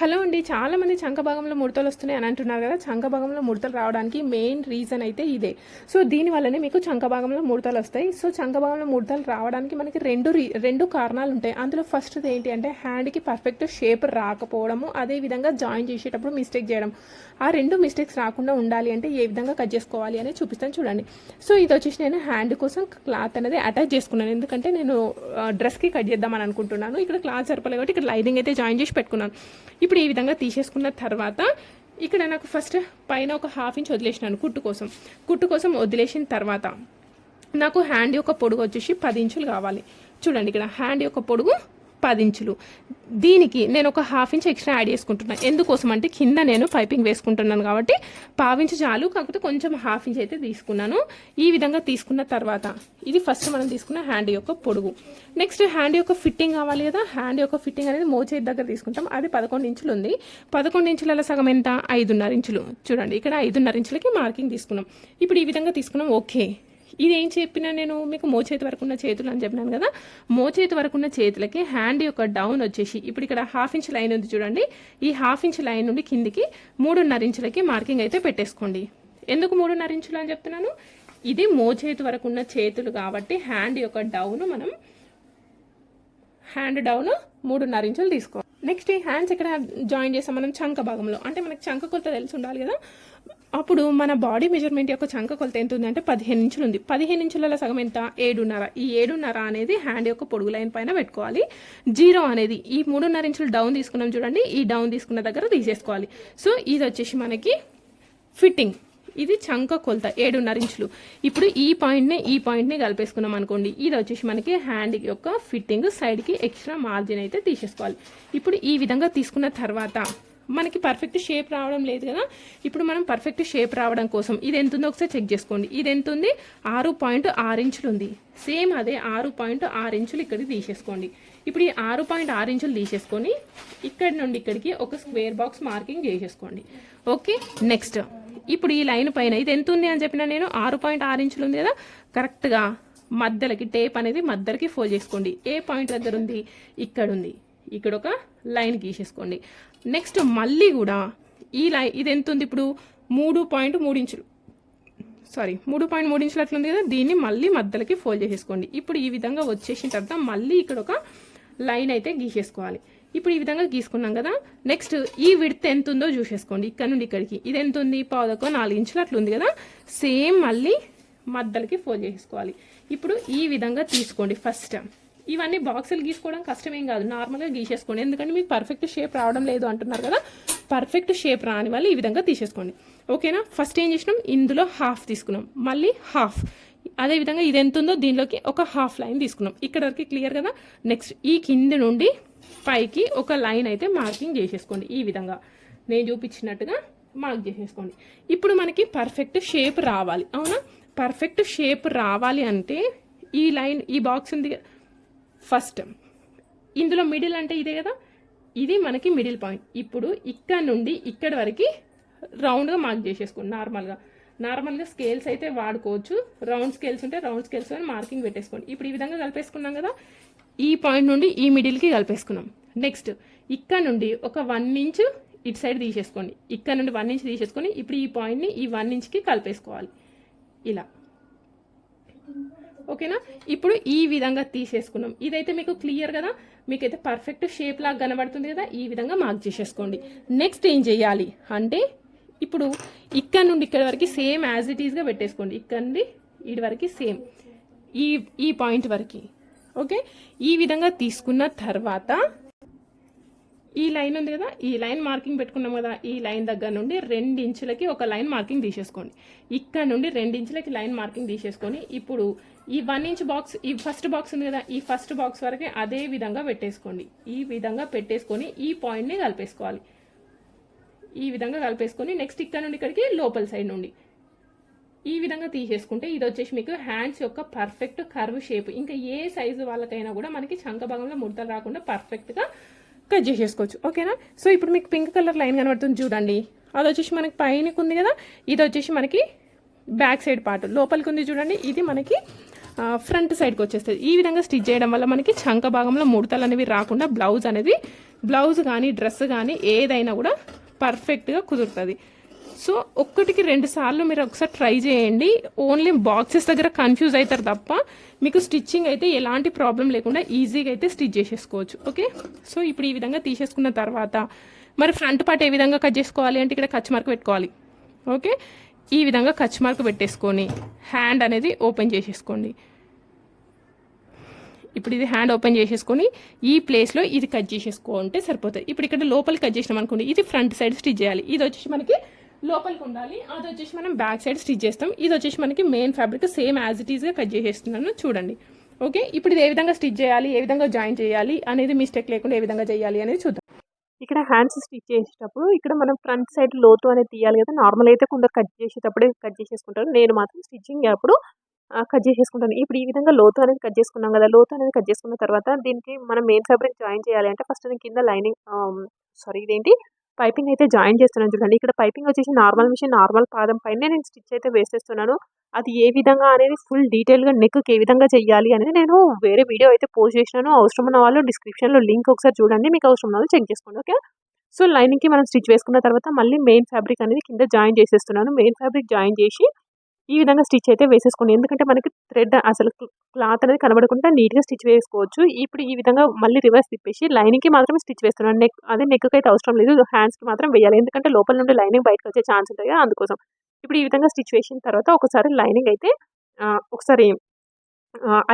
Hello అండి చాలా మంది చంక భాగంలో ముడతలు వస్తున్నాయి అని అంటున్నారు కదా చంక భాగంలో ముడతలు రావడానికి మెయిన్ రీజన్ అయితే ఇదే. సో దీని వల్లనే మీకు చంక భాగంలో ముడతలు వస్తాయి. సో చంక భాగంలో ముడతలు రావడానికి మనకి రెండు రీ రెండు కారణాలు ఉంటాయి. అందులో ఫస్ట్ ఏంటి అంటే హ్యాండ్కి పర్ఫెక్ట్ షేప్ రాకపోవడము అదే విధంగా జాయిన్ చేసేటప్పుడు మిస్టేక్ చేయడం. ఆ రెండు మిస్టేక్స్ రాకుండా ఉండాలి అంటే ఏ విధంగా కట్ చేసుకోవాలి అనేది చూపిస్తాను చూడండి. సో ఇది వచ్చేసి నేను హ్యాండ్ కోసం క్లాత్ అనేది అటాచ్ చేసుకున్నాను. ఎందుకంటే నేను డ్రెస్కి కట్ చేద్దామని అనుకుంటున్నాను. ఇక్కడ క్లాత్ సరిపోలేదు కాబట్టి ఇక్కడ లైనింగ్ అయితే జాయిన్ చేసి పెట్టుకున్నాను. ఇప్పుడు ఈ విధంగా తీసేసుకున్న తర్వాత ఇక్కడ నాకు ఫస్ట్ పైన ఒక హాఫ్ ఇంచ్ వదిలేసినాను కుట్టు కోసం. కుట్టు కోసం వదిలేసిన తర్వాత నాకు హ్యాండ్ యొక్క పొడుగు వచ్చేసి పది ఇంచులు కావాలి. చూడండి ఇక్కడ హ్యాండ్ యొక్క పొడుగు పది ఇంచులు దీనికి నేను ఒక హాఫ్ ఇంచ్ ఎక్స్ట్రా యాడ్ చేసుకుంటున్నాను ఎందుకోసం అంటే కింద నేను పైపింగ్ వేసుకుంటున్నాను కాబట్టి పావించు చాలు కాకపోతే కొంచెం హాఫ్ ఇంచ్ అయితే తీసుకున్నాను. ఈ విధంగా తీసుకున్న తర్వాత ఇది ఫస్ట్ మనం తీసుకున్న హ్యాండ్ యొక్క పొడుగు. నెక్స్ట్ హ్యాండ్ యొక్క ఫిట్టింగ్ కావాలి కదా హ్యాండ్ యొక్క ఫిట్టింగ్ అనేది మోచేతి దగ్గర తీసుకుంటాం. అది పదకొండు ఇంచులు ఉంది. పదకొండు ఇంచుల సగం ఎంత? ఐదున్నర ఇంచులు. చూడండి ఇక్కడ ఐదున్నర ఇంచులకి మార్కింగ్ తీసుకున్నాం. ఇప్పుడు ఈ విధంగా తీసుకున్నాం. ఓకే. ఇది ఏం చెప్పినా నేను మీకు మోచేతి వరకు ఉన్న చేతులు అని చెప్పినాను కదా. మోచేతి వరకు ఉన్న చేతులకి హ్యాండ్ యొక్క డౌన్ వచ్చేసి ఇప్పుడు ఇక్కడ హాఫ్ ఇంచ్ లైన్ ఉంది చూడండి. ఈ హాఫ్ ఇంచ్ లైన్ నుండి కిందికి మూడున్నర ఇంచులకి మార్కింగ్ అయితే పెట్టేసుకోండి. ఎందుకు మూడున్నర ఇంచులు అని చెప్తున్నాను? ఇది మోచేతి వరకు ఉన్న చేతులు కాబట్టి హ్యాండ్ యొక్క డౌన్ మనం హ్యాండ్ డౌన్ మూడున్నర ఇంచులు తీసుకోవాలి. నెక్స్ట్ ఈ హ్యాండ్స్ ఎక్కడ జాయిన్ చేస్తాం? మనం చంక భాగంలో. అంటే మనకి చంక కొలత తెలిసి ఉండాలి కదా. అప్పుడు మన బాడీ మెజర్మెంట్ యొక్క చంక కొలత ఎంత ఉంది అంటే పదిహేను ఇంచులు ఉంది. పదిహేను ఇంచులలో సగం ఎంత? ఏడున్నర. ఈ ఏడున్నర అనేది హ్యాండ్ యొక్క పొడుగు లైన్ పైన పెట్టుకోవాలి. జీరో అనేది ఈ మూడున్నర ఇంచులు డౌన్ తీసుకున్నాం చూడండి. ఈ డౌన్ తీసుకున్న దగ్గర తీసేసుకోవాలి. సో ఇది వచ్చేసి మనకి ఫిట్టింగ్ ఇది చంక కొలత ఏడున్నర ఇంచులు. ఇప్పుడు ఈ పాయింట్ని ఈ పాయింట్ని కలిపేసుకున్నాం అనుకోండి. ఇది వచ్చేసి మనకి హ్యాండ్ యొక్క ఫిట్టింగ్ సైడ్కి ఎక్స్ట్రా మార్జిన్ అయితే తీసేసుకోవాలి. ఇప్పుడు ఈ విధంగా తీసుకున్న తర్వాత మనకి పర్ఫెక్ట్ షేప్ రావడం లేదు కదా. ఇప్పుడు మనం పర్ఫెక్ట్ షేప్ రావడం కోసం ఇది ఎంత ఉందో ఒకసారి చెక్ చేసుకోండి. ఇది ఎంత ఉంది ఆరు పాయింట్ ఆరు ఇంచులు ఉంది. సేమ్ అదే ఆరు పాయింట్ ఆరు ఇంచులు ఇక్కడికి తీసేసుకోండి. ఇప్పుడు ఈ ఆరు పాయింట్ ఆరు ఇంచులు తీసేసుకొని ఇక్కడి నుండి ఇక్కడికి ఒక స్క్వేర్ బాక్స్ మార్కింగ్ చేసేసుకోండి. ఓకే నెక్స్ట్ ఇప్పుడు ఈ లైన్ పైన ఇది ఎంత ఉంది అని చెప్పిన నేను? ఆరు పాయింట్ ఆరు ఇంచులు ఉంది కదా. కరెక్ట్గా మధ్యలకి టేప్ అనేది మధ్యలకి ఫోల్డ్ చేసుకోండి. ఏ పాయింట్ దగ్గర ఉంది? ఇక్కడ ఉంది ఇక్కడ ఒక లైన్ గీసేసుకోండి. నెక్స్ట్ మళ్ళీ కూడా ఈ లైన్ ఇది ఎంత ఉంది ఇప్పుడు? మూడు పాయింట్ మూడు ఇంచులు. సారీ మూడు పాయింట్ మూడు ఇంచులు కదా? దీన్ని మళ్ళీ మధ్యలకి ఫోల్డ్ చేసేసుకోండి. ఇప్పుడు ఈ విధంగా వచ్చేసిన తర్వాత మళ్ళీ ఇక్కడ ఒక లైన్ అయితే గీసేసుకోవాలి. ఇప్పుడు ఈ విధంగా గీసుకున్నాం కదా? నెక్స్ట్ ఈ విడ్త్ ఎంత ఉందో చూసేసుకోండి. ఇక్కడ నుండి ఇక్కడికి. ఇది ఎంత ఉంది పావుదకో నాలుగు ఇంచులు అట్లుంది కదా? సేమ్ మళ్ళీ మధ్యలకి ఫోల్డ్ చేసుకోవాలి ఇప్పుడు ఈ విధంగా తీసుకోండి. ఫస్ట్ ఇవన్నీ బాక్సులు గీసుకోవడం కష్టమేం కాదు. నార్మల్గా గీసేసుకోండి. ఎందుకంటే మీకు పర్ఫెక్ట్ షేప్ రావడం లేదు అంటున్నారు కదా. పర్ఫెక్ట్ షేప్ రాని వాళ్ళు ఈ విధంగా తీసేసుకోండి. ఓకేనా ఫస్ట్ ఏం చేసినాం? ఇందులో హాఫ్ తీసుకున్నాం. మళ్ళీ హాఫ్ అదేవిధంగా ఇది ఎంత ఉందో దీనిలోకి ఒక హాఫ్ లైన్ తీసుకున్నాం. ఇక్కడ వరకు క్లియర్ కదా? నెక్స్ట్ ఈ కింది నుండి పైకి ఒక లైన్ అయితే మార్కింగ్ చేసేసుకోండి. ఈ విధంగా. నేను చూపించినట్టుగా మార్క్ చేసేసుకోండి. ఇప్పుడు మనకి పర్ఫెక్ట్ షేప్ రావాలి. అవునా? పర్ఫెక్ట్ షేప్ రావాలి అంటే ఈ లైన్ ఈ బాక్స్ ఉంది ఫస్ట్. ఇందులో మిడిల్ అంటే ఇదే కదా? ఇది మనకి మిడిల్ పాయింట్. ఇప్పుడు ఇక్కడ నుండి ఇక్కడ వరకు రౌండ్గా మార్క్ చేసేసుకోండి నార్మల్గా. నార్మల్గా స్కేల్స్ అయితే వాడుకోవచ్చు. రౌండ్ స్కేల్స్ ఉంటే రౌండ్ స్కేల్స్ అని మార్కింగ్ పెట్టేసుకోండి. ఇప్పుడు ఈ విధంగా కలిపేసుకున్నాం కదా? ఈ పాయింట్ నుండి ఈ మిడిల్కి కలిపేసుకున్నాం. నెక్స్ట్ ఇక్కడ నుండి ఒక వన్ ఇంచ్ ఇటు సైడ్ తీసేసుకోండి. ఇక్కడ నుండి వన్ ఇంచ్ తీసేసుకొని ఇప్పుడు ఈ పాయింట్ని ఈ వన్ ఇంచ్కి కలిపేసుకోవాలి. ఇలా. ఓకేనా? ఇప్పుడు ఈ విధంగా తీసేసుకున్నాం. ఇదైతే మీకు క్లియర్ కదా? మీకైతే పర్ఫెక్ట్ షేప్ లాగా కనబడుతుంది కదా? ఈ విధంగా మార్క్ చేసేసుకోండి. నెక్స్ట్ ఏం చేయాలి? అంటే ఇప్పుడు ఇక్కడ నుండి ఇక్కడ వరకు సేమ్ యాజ్ ఇట్ ఈస్గా పెట్టేసుకోండి. ఇక్కడ నుండి ఇటు వరకు సేమ్. ఈ ఈ పాయింట్ వరకు. ఓకే? ఈ విధంగా తీసుకున్న తర్వాత ఈ లైన్ ఉంది కదా ఈ లైన్ మార్కింగ్ పెట్టుకున్నాం కదా ఈ లైన్ దగ్గర నుండి రెండు ఇంచులకి ఒక లైన్ మార్కింగ్ తీసేసుకోండి. ఇక్కడ నుండి రెండు ఇంచులకి లైన్ మార్కింగ్ తీసేసుకొని ఇప్పుడు ఈ వన్ ఇంచ్ బాక్స్ ఈ ఫస్ట్ బాక్స్ ఉంది కదా ఈ ఫస్ట్ బాక్స్ వరకే అదే విధంగా పెట్టేసుకోండి. ఈ విధంగా పెట్టేసుకొని ఈ పాయింట్ని కలిపేసుకోవాలి. ఈ విధంగా కలిపేసుకొని నెక్స్ట్ ఇక్కడ నుండి ఇక్కడికి లోపల సైడ్ నుండి. ఈ విధంగా తీసేసుకుంటే ఇది వచ్చేసి మీకు హ్యాండ్స్ యొక్క పర్ఫెక్ట్ కర్వ్ షేప్ ఇంకా ఏ సైజు వాళ్ళకైనా కూడా మనకి చంక భాగంలో ముడతలు రాకుండా పర్ఫెక్ట్గా కట్ చేసేసుకోవచ్చు ఓకేనా? సో ఇప్పుడు మీకు పింక్ కలర్ లైన్ కనబడుతుంది చూడండి. అది వచ్చేసి మనకి పైనకి ఉంది కదా? ఇది వచ్చేసి మనకి బ్యాక్ సైడ్ పార్ట్. లోపలికి ఉంది చూడండి. ఇది మనకి ఫ్రంట్ సైడ్కి వచ్చేస్తుంది. ఈ విధంగా స్టిచ్ చేయడం వల్ల మనకి చంక భాగంలో ముడతలు అనేవి రాకుండా బ్లౌజ్ అనేది బ్లౌజ్ కానీ డ్రెస్ కానీ ఏదైనా కూడా పర్ఫెక్ట్గా కుదురుతుంది. సో ఒక్కటికి రెండు సార్లు మీరు ఒకసారి ట్రై చేయండి. ఓన్లీ బాక్సెస్ దగ్గర కన్ఫ్యూజ్ అవుతారు తప్ప మీకు స్టిచ్చింగ్ అయితే ఎలాంటి ప్రాబ్లం లేకుండా ఈజీగా అయితే స్టిచ్ చేసేసుకోవచ్చు. ఓకే? సో ఇప్పుడు ఈ విధంగా తీసేసుకున్న తర్వాత మరి ఫ్రంట్ పార్ట్ ఏ విధంగా కట్ చేసుకోవాలి అంటే ఇక్కడ కచ్ మార్క్ పెట్టుకోవాలి. ఓకే? ఈ విధంగా కచ్ మార్క్ పెట్టేసుకొని హ్యాండ్ అనేది ఓపెన్ చేసేసుకోండి. ఇప్పుడు ఇది హ్యాండ్ ఓపెన్ చేసేసుకొని ఈ ప్లేస్లో ఇది కట్ చేసేసుకుంటే సరిపోతుంది. ఇప్పుడు ఇక్కడ లోపలికి కట్ చేసినాం అనుకోండి ఇది ఫ్రంట్ సైడ్ స్టిచ్ చేయాలి. ఇది వచ్చేసి మనకి లోపలికి ఉండాలి. అది వచ్చేసి మనం బ్యాక్ సైడ్ స్టిచ్ చేస్తాం. ఇది వచ్చేసి మనకి main fabric same as it ఈస్గా కట్ చేసేస్తున్నాను. చూడండి. ఓకే ఇప్పుడు ఇది ఏ విధంగా స్టిచ్ చేయాలి? ఏ విధంగా జాయిన్ చేయాలి? అనేది మిస్టేక్ లేకుండా ఏ విధంగా చేయాలి అనేది చూద్దాం. ఇక్కడ హ్యాండ్స్ స్టిచ్ చేసేటప్పుడు ఇక్కడ మనం ఫ్రంట్ సైడ్ లోతు అనేది తీయాలి కదా. నార్మల్ అయితే కొందరు కట్ చేసేటప్పుడే కట్ చేసేసుకుంటారు. నేను మాత్రం స్టిచ్చింగ్ అప్పుడు కట్ చేసేసుకుంటాను. ఇప్పుడు ఈ విధంగా లోతు అనేది కట్ చేసుకున్నాం కదా. లోతు అనేది కట్ చేసుకున్న తర్వాత దీనికి మనం మెయిన్ ఫ్యాబ్రిక్ జాయిన్ చేయాలి అంటే ఫస్ట్ నేను కింద లైనింగ్ సారీ um, ఇదేంటి? పైపింగ్ అయితే జాయిన్ చేస్తున్నాను చూడండి. ఇక్కడ పైపింగ్ వచ్చేసి నార్మల్ మిషన్ నార్మల్ పాదం పైన నేను స్టిచ్ అయితే వేసేస్తున్నాను. అది ఏ విధంగా అనేది ఫుల్ డీటెయిల్గా నెక్కి ఏ విధంగా చేయాలి అనేది నేను వేరే వీడియో అయితే పోస్ట్ చేసినాను. అవసరం ఉన్న వాళ్ళు డిస్క్రిప్షన్లో లింక్ ఒకసారి చూడండి. మీకు అవసరం ఉన్న వాళ్ళు చెక్ చేసుకోండి ఓకే? సో లైనింగ్కి మనం స్టిచ్ వేసుకున్న తర్వాత మళ్ళీ మెయిన్ ఫ్యాబ్రిక్ అనేది కింద జాయిన్ చేసేస్తున్నాను. మెయిన్ ఫ్యాబ్రిక్ జాయిన్ చేసి ఈ విధంగా స్టిచ్ అయితే వేసేసుకోండి ఎందుకంటే మనకి థ్రెడ్ అసలు క్లాత్ అనేది కనబడకుండా నీట్గా స్టిచ్ వేసుకోవచ్చు. ఇప్పుడు ఈ విధంగా మళ్ళీ రివర్స్ తిప్పేసి లైనింగ్కి మాత్రమే స్టిచ్ వేస్తున్నాను. నెక్ అదే నెక్కి అయితే అవసరం లేదు. హ్యాండ్స్కి మాత్రం వేయాలి. ఎందుకంటే లోపల నుండి లైనింగ్ బయటకు వచ్చే ఛాన్స్ ఉంటుంది కదా అందుకోసం. ఇప్పుడు ఈ విధంగా స్టిచ్ వేసిన తర్వాత ఒకసారి లైనింగ్ అయితే ఒకసారి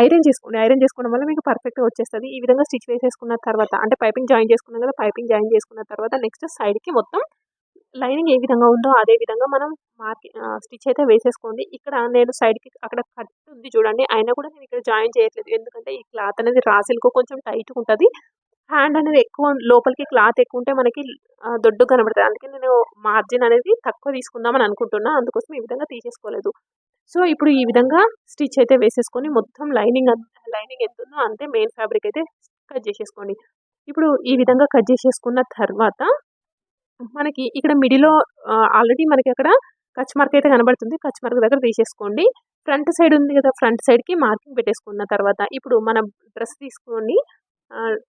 ఐరన్ చేసుకోండి. ఐరన్ చేసుకోవడం వల్ల మీకు పర్ఫెక్ట్గా వచ్చేస్తుంది. ఈ విధంగా స్టిచ్ వేసేసుకున్న తర్వాత అంటే పైపింగ్ జాయిన్ చేసుకున్నాం కదా పైపింగ్ జాయిన్ చేసుకున్న తర్వాత నెక్స్ట్ సైడ్కి మొత్తం లైనింగ్ ఏ విధంగా ఉందో అదే విధంగా మనం మార్కి స్టిచ్ అయితే వేసేసుకోండి. ఇక్కడ నేను సైడ్కి అక్కడ కట్ ఉంది చూడండి. అయినా కూడా నేను ఇక్కడ జాయిన్ చేయట్లేదు. ఎందుకంటే ఈ క్లాత్ అనేది రాసిల్కో కొంచెం టైట్గా ఉంటుంది. హ్యాండ్ అనేది ఎక్కువ లోపలికి క్లాత్ ఎక్కువ ఉంటే మనకి దొడ్డు కనబడుతుంది. అందుకే నేను మార్జిన్ అనేది తక్కువ తీసుకుందామని అనుకుంటున్నా. అందుకోసం ఈ విధంగా తీసేసుకోలేదు. సో ఇప్పుడు ఈ విధంగా స్టిచ్ అయితే వేసేసుకొని మొత్తం లైనింగ్ లైనింగ్ ఎంత ఉందో అంతే మెయిన్ ఫ్యాబ్రిక్ అయితే కట్ చేసేసుకోండి. ఇప్పుడు ఈ విధంగా కట్ చేసేసుకున్న తర్వాత మనకి ఇక్కడ మిడిలో ఆల్రెడీ మనకి అక్కడ కచ్ మార్క్ అయితే కనబడుతుంది. కచ్ మార్క్ దగ్గర తీసేసుకోండి. ఫ్రంట్ సైడ్ ఉంది కదా ఫ్రంట్ సైడ్కి మార్కింగ్ పెట్టేసుకున్న తర్వాత ఇప్పుడు మన డ్రెస్ తీసుకోండి.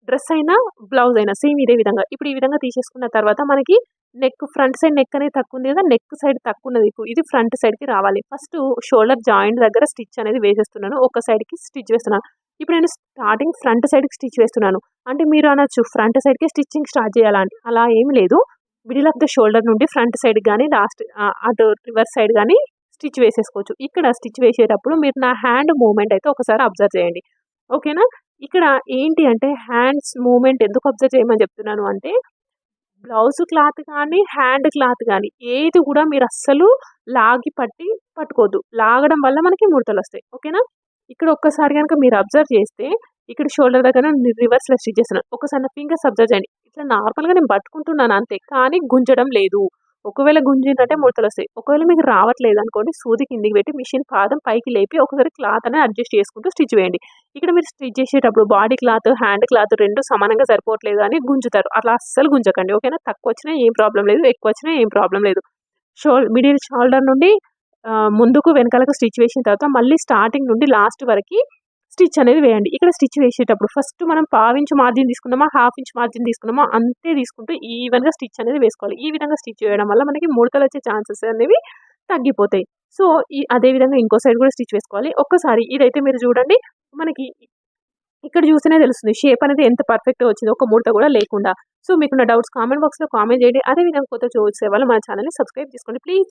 డ్రెస్ అయినా బ్లౌజ్ అయినా సేమ్ ఇదే విధంగా. ఇప్పుడు ఈ విధంగా తీసేసుకున్న తర్వాత మనకి నెక్ ఫ్రంట్ సైడ్ నెక్ అనేది తక్కువ ఉంది కదా నెక్ సైడ్ తక్కువ ఉన్నది. ఇది ఫ్రంట్ సైడ్కి రావాలి. ఫస్ట్ షోల్డర్ జాయింట్ దగ్గర స్టిచ్ అనేది వేసేస్తున్నాను. ఒక సైడ్కి స్టిచ్ వేస్తున్నాను. ఇప్పుడు నేను స్టార్టింగ్ ఫ్రంట్ సైడ్కి స్టిచ్ వేస్తున్నాను. అంటే మీరు అనొచ్చు ఫ్రంట్ సైడ్కి స్టిచ్చింగ్ స్టార్ట్ చేయాలని అలా ఏం లేదు. మిడిల్ ఆఫ్ ద షోల్డర్ నుండి ఫ్రంట్ సైడ్ కానీ లాస్ట్ అటు రివర్స్ సైడ్ కానీ స్టిచ్ వేసేసుకోవచ్చు. ఇక్కడ స్టిచ్ వేసేటప్పుడు మీరు నా హ్యాండ్ మూమెంట్ అయితే ఒకసారి అబ్జర్వ్ చేయండి. ఓకేనా? ఇక్కడ ఏంటి అంటే హ్యాండ్స్ మూమెంట్ ఎందుకు అబ్జర్వ్ చేయమని చెప్తున్నాను అంటే బ్లౌజ్ క్లాత్ కానీ హ్యాండ్ క్లాత్ కానీ ఏది కూడా మీరు అస్సలు లాగి పట్టి పట్టుకోవద్దు. లాగడం వల్ల మనకి ముడతలు వస్తాయి. ఓకేనా? ఇక్కడ ఒక్కసారి కనుక మీరు అబ్జర్వ్ చేస్తే ఇక్కడ షోల్డర్ దగ్గర రివర్స్లో స్టిచ్ చేస్తున్నాను. ఒకసారి నా ఫింగర్స్ అబ్జర్వ్ చేయండి. ఇట్లా నార్మల్గా నేను పట్టుకుంటున్నాను అంతే కానీ గుంజడం లేదు. ఒకవేళ గుంజిందంటే ముడతలు వస్తాయి. ఒకవేళ మీకు రావట్లేదు అనుకోండి సూది కిందికి పెట్టి మిషన్ పాదం పైకి లేపి ఒకసారి క్లాత్ అనేది అడ్జస్ట్ చేసుకుంటూ స్టిచ్ వేయండి. ఇక్కడ మీరు స్టిచ్ చేసేటప్పుడు బాడీ క్లాత్ హ్యాండ్ క్లాత్ రెండు సమానంగా సరిపోవట్లేదు అని గుంజుతారు. అట్లా అస్సలు గుంజకండి ఓకేనా? తక్కువ వచ్చినా ఏం ప్రాబ్లం లేదు ఎక్కువ వచ్చినా ఏం ప్రాబ్లం లేదు. షోల్ మిడిల్ షోల్డర్ నుండి ముందుకు వెనకాలకు స్టిచ్ వేసిన తర్వాత మళ్ళీ స్టార్టింగ్ నుండి లాస్ట్ వరకు స్టిచ్ అనేది వేయండి. ఇక్కడ స్టిచ్ వేసేటప్పుడు ఫస్ట్ మనం పావు ఇంచ్ మార్జిన్ తీసుకున్నామా హాఫ్ ఇంచ్ మార్జిన్ తీసుకున్నామా అంతే తీసుకుంటూ ఈవెన్గా స్టిచ్ అనేది వేసుకోవాలి. ఈ విధంగా స్టిచ్ వేయడం వల్ల మనకి ముడతలు వచ్చే ఛాన్సెస్ అనేవి తగ్గిపోతాయి. సో ఈ అదే విధంగా ఇంకో సైడ్ కూడా స్టిచ్ వేసుకోవాలి. ఒక్కసారి ఇదైతే మీరు చూడండి. మనకి ఇక్కడ చూస్తేనే తెలుస్తుంది. షేప్ అనేది ఎంత పర్ఫెక్ట్గా వచ్చిందో ఒక ముడత కూడా లేకుండా. సో మీకున్న డౌట్స్ కామెంట్ బాక్స్లో కామెంట్ చేయండి. అదేవిధంగా కొత్త చూసే వాళ్ళు మన ఛానల్ని సబ్స్క్రైబ్ చేసుకోండి. ప్లీజ్.